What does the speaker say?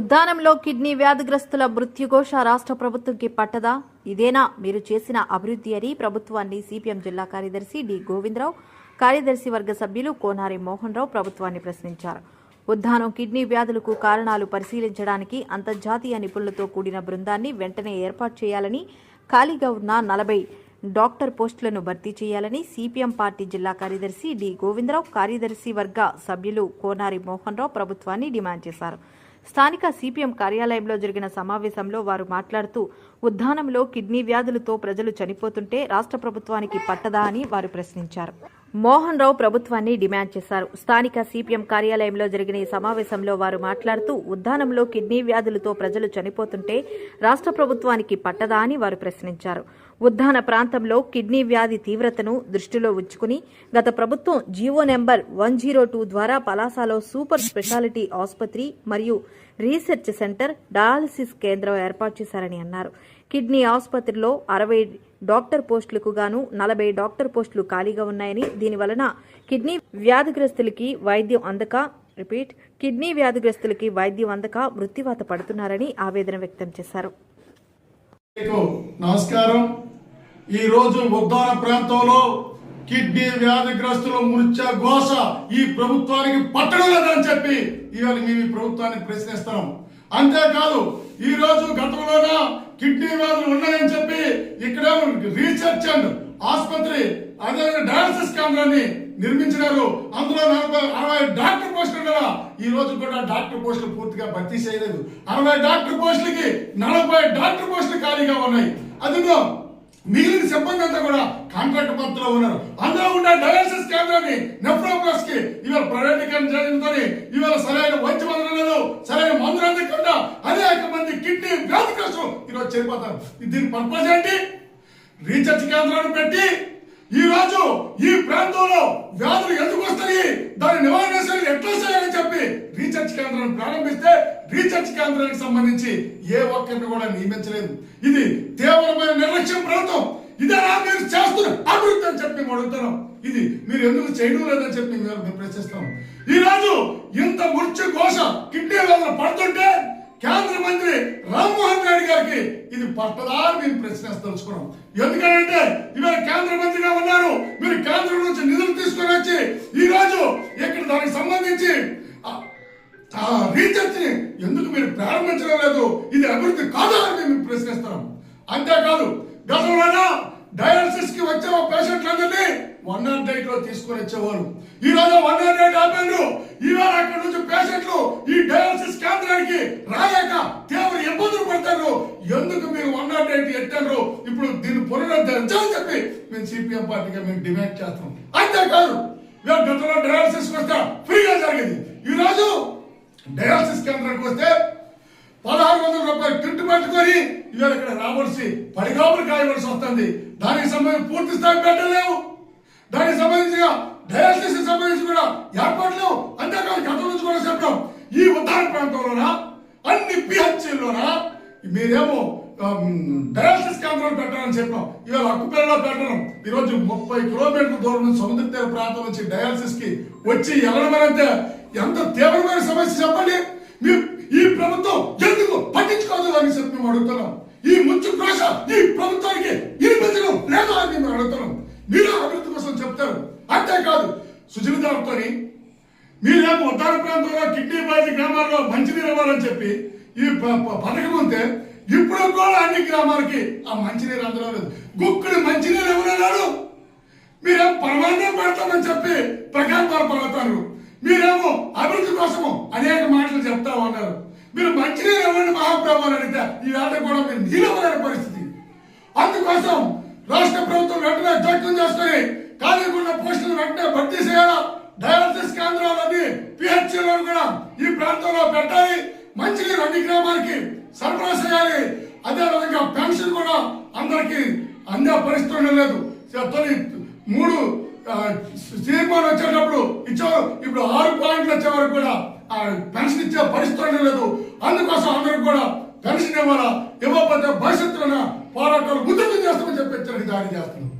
ఉద్దానంలో kidney వ్యాధిగ్రస్తుల మృత్యుఘోష రాష్ట్ర ప్రభుత్వంకి పట్టదా? ఇదేనా? మీరు చేసిన అభివృద్ధి అని ప్రభుత్వాన్ని సిపిఎం జిల్లా కార్యదర్శి డి గోవిందరావు కార్యదర్శి వర్గ సభ్యులు కోనారి మోహన్ రావు ప్రభుత్వాన్ని ప్రశ్నించారు. ఉద్దానం కిడ్నీ వ్యాధులకు కారణాలు పరిశీలించడానికి అంతర్జాతీయ నిపుణులతో కూడిన బృందాన్ని వెంటనే ఏర్పాటు చేయాలని ఖాళీగా ఉన్న నలభై డాక్టర్ పోస్టులను భర్తీ చేయాలని సిపిఎం పార్టీ జిల్లా కార్యదర్శి డి గోవిందరావు కార్యదర్శి వర్గ సభ్యులు కోనారి మోహన్ రావు ప్రభుత్వాన్ని డిమాండ్ చేశారు. స్థానిక సిపిఎం కార్యాలయంలో జరిగిన సమావేశంలో వారు మాట్లాడుతూ ఉద్దానంలో కిడ్నీ వ్యాధులతో ప్రజలు చనిపోతుంటే రాష్ట్ర ప్రభుత్వానికి పట్టదా అని వారు ప్రశ్నించారు. మోహన్ రావు ప్రభుత్వాన్ని డిమాండ్ చేశారు. స్థానిక సిపిఎం కార్యాలయంలో జరిగిన ఈ సమావేశంలో వారు మాట్లాడుతూ ఉద్దానంలో కిడ్నీ వ్యాధులతో ప్రజలు చనిపోతుంటే రాష్ట్ర ప్రభుత్వానికి పట్టదా అని వారు ప్రశ్నించారు. ఉద్దాన ప్రాంతంలో కిడ్నీ వ్యాధి తీవ్రతను దృష్టిలో ఉంచుకుని గత ప్రభుత్వం GO number one zero two ద్వారా పలాసలో సూపర్ స్పెషాలిటీ ఆసుపత్రి మరియు రీసెర్చ్ సెంటర్ డయాలసిస్ కేంద్రం ఏర్పాటు చేశారని అన్నారు. కిడ్నీ ఆసుపత్రిలో అరవై డాక్టర్ పోస్టులకు గాను నలభై డాక్టర్ పోస్టులు ఖాళీగా ఉన్నాయని దీని వలన కిడ్నీ వ్యాధిగ్రస్తులకి వైద్యం అందక రిపీట్ కిడ్నీ వ్యాధిగ్రస్తులకి వైద్యం అందక మృత్యువాత పడుతున్నారని ఆవేదన వ్యక్తం చేశారు. నమస్కారం. ఈ రోజు ఉద్దాన ప్రాంతంలో కిడ్నీ వ్యాధిగ్రస్తుల మృత్య ఘోష ఈ ప్రభుత్వానికి పట్టడం లేదని చెప్పి ఇవాళ మేము ఈ ప్రభుత్వాన్ని ప్రశ్నిస్తున్నాం. అంతేకాదు ఈ రోజు గతంలోనా కిడ్నీ వ్యాధులు ఉన్నాయని చెప్పి ఇక్కడ రీసెర్చ్ అండ్ ఆసుపత్రి అదే డయాలసిస్ కేంద్రాన్ని నిర్మించినారు. అందులో నలభై అరవై డాక్టర్ పోస్టులు ఉండగా ఈ రోజు కూడా డాక్టర్ పోస్టులు పూర్తిగా భర్తీ చేయలేదు. అరవై డాక్టర్ పోస్టులకి నలభై డాక్టర్ పోస్టులు ఖాళీగా ఉన్నాయి. అదిగో మిగిలిన సిబ్బంది అంతా కూడా కాంట్రాక్ట్ పద్ధతిలో ఉన్నారు. అందులో ఉండే డయాలసిస్ కేంద్రాన్ని నెఫ్రోప్లస్కి ఇవాళ ప్రైవేటీకరణ చేయడంతో ఇవాళ సరైన వైద్యం లేదు సరైన మందులు అందకుండా అనేక మంది కిడ్నీ ఈరోజు చనిపోతారు దీని పర్పస్ ఏంటి? రీసెర్చ్ కేంద్రాన్ని పెట్టి ఈ రోజు ఈ ప్రాంతంలో వ్యాధులు ఎందుకు వస్తాయి? దాని నివారణ చర్యలు ఎట్లా చేయాలని చెప్పి రీసెర్చ్ కేంద్రాన్ని ప్రారంభిస్తే రీసెర్చ్ కేంద్రానికి సంబంధించి ఏ ఒక్కరిని కూడా నియమించలేదు. ఇది తీవ్రమైన నిర్లక్ష్యం ప్రభుత్వం. ఇదేనా మీరు చేస్తున్న అభివృద్ధి అని చెప్పి మేము అడుగుతున్నాం. ఇది మీరు ఎందుకు చేయడం లేదని చెప్పి మేము ప్రశ్నిస్తాం ఈ రోజు ఇంత మృత్యు ఘోష కిడ్నీ వల్ల పడుతుంటే కేంద్ర మంత్రి రామ్మోహన్ రెడ్డి గారికి ఇది పట్టదా అని మేము ప్రశ్నిస్తలుచుకున్నాం ఎందుకంటే ఇవాళ కేంద్ర మంత్రిగా ఉన్నారు. మీరు కేంద్రం నుంచి నిధులు తీసుకొని వచ్చి ఈ రోజు ఇక్కడ దానికి సంబంధించి ఆ- రీసెర్చ్ని ఎందుకు మీరు ప్రారంభించడం లేదు? ఇది అభివృద్ధి కాదా అని మేము ప్రశ్నిస్తున్నాం. అంతేకాదు గతంలోన డయాలసిస్కి వచ్చే పేషెంట్లందరినీ వన్ నాట్ ఎయిట్లో తీసుకొని వచ్చేవారు ఈ రోజు వన్ నాట్ ఎయిట్ ఆపారు ఈవేళ అక్కడ నుంచి కేంద్రానికి రాయక దేవుడు ఇబ్బందులు పడతారు ఎందుకు మీరు వన్ నాట్ ఎయిట్ ఎట్టారు? ఇప్పుడు దీన్ని పునరుద్ధరించాలని చెప్పి. మేము సిపిఎం పార్టీగా మేము డిమాండ్ చేస్తాం అంతేకాదు ఇవాళ గతంలో డయాలసిస్ వస్తే ఫ్రీగా జరిగింది. ఈ రోజు డయాలసిస్ కేంద్రానికి వస్తే పదహారు వందల రూపాయలు కిట్టు పట్టుకొని ఇవాళ ఇక్కడ రావాల్సి పడిగాపులు కాయవలసి వస్తుంది. దానికి సంబంధించి పూర్తి స్థాయి పెట్టలేవు. దానికి సంబంధించిన డయాలసిస్ సంబంధించి కూడా ఏర్పాట్లు అంతేకాదు గతం నుంచి కూడా చెప్పాం ఈ ఉత్తర ప్రాంతంలోనా అన్ని పిహెచ్లోన మీరేమో డయాలసిస్ కేంద్రాలు పెట్టాలని చెప్పాం. ఇవాళ అక్కుపేరలో పెట్టడం ఈరోజు ముప్పై కిలోమీటర్ల దూరం నుంచి సముద్ర తీర ప్రాంతం నుంచి డయాలసిస్కి వచ్చి వెళ్ళడమంటే ఎంత తీవ్రమైన సమస్య చెప్పండి. మీ ఈ ప్రభుత్వం ఎందుకు పట్టించుకోదు అని చెప్పి మేము అడుగుతున్నాం. ఈ ముచ్చు భాష ఈ ప్రభుత్వానికి వినిపించడం లేదా అని మేము అడుగుతున్నాం. మీరు అభివృద్ధి కోసం చెప్తారు. అంతేకాదు మీరు మీరేమో ఉత్తర ప్రాంతంలో కిడ్నీ బాధి గ్రామాల్లో మంచినీరు ఇవ్వాలని చెప్పి ఈ ప- పథకం ఉంటే ఇప్పుడు కూడా అన్ని గ్రామాలకి ఆ మంచినీరు అందడం లేదు. గుక్కుడు మంచినీరు ఎవరన్నాడు మీరేమో పరమాన్నం పెడతామని చెప్పి ప్రకాశాలు పలుకుతారు. మీరేమో అభివృద్ధి కోసము అనేక మాటలు చెప్తా ఉన్నారు. మీరు మంచినీరు ఇవ్వండి మహాప్రభు అడిగితే ఈ వేట కూడా మీరు నీళ్ళవలేని పరిస్థితి. అందుకోసం రాష్ట్ర ప్రభుత్వం వెంటనే జోక్యం చేసుకుని ఖాళీకున్న పోస్టులు వెంటనే భర్తీ చేయాలి? కేంద్రాలన్నీ కూడా ఈ ప్రాంతంలో పెట్టాలి. మంచినీరు అన్ని గ్రామాలకి సరఫరా చేయాలి. అదేవిధంగా పెన్షన్ కూడా అందరికి అందే పరిస్థితి ఉండలేదు తొలి మూడు తీర్మానం వచ్చేటప్పుడు ఇచ్చారు ఇప్పుడు ఆరు పాయింట్లు వచ్చే వరకు కూడా ఆ పెన్షన్ ఇచ్చే పరిస్థితి ఉండలేదు అందుకోసం అందరికి కూడా పెన్షన్ ఇవ్వాలా? ఇవ్వకపోతే భవిష్యత్తులో పోరాటాలు ఉధృతం చేస్తామని చెప్పి హెచ్చరిక జారీ చేస్తున్నాం.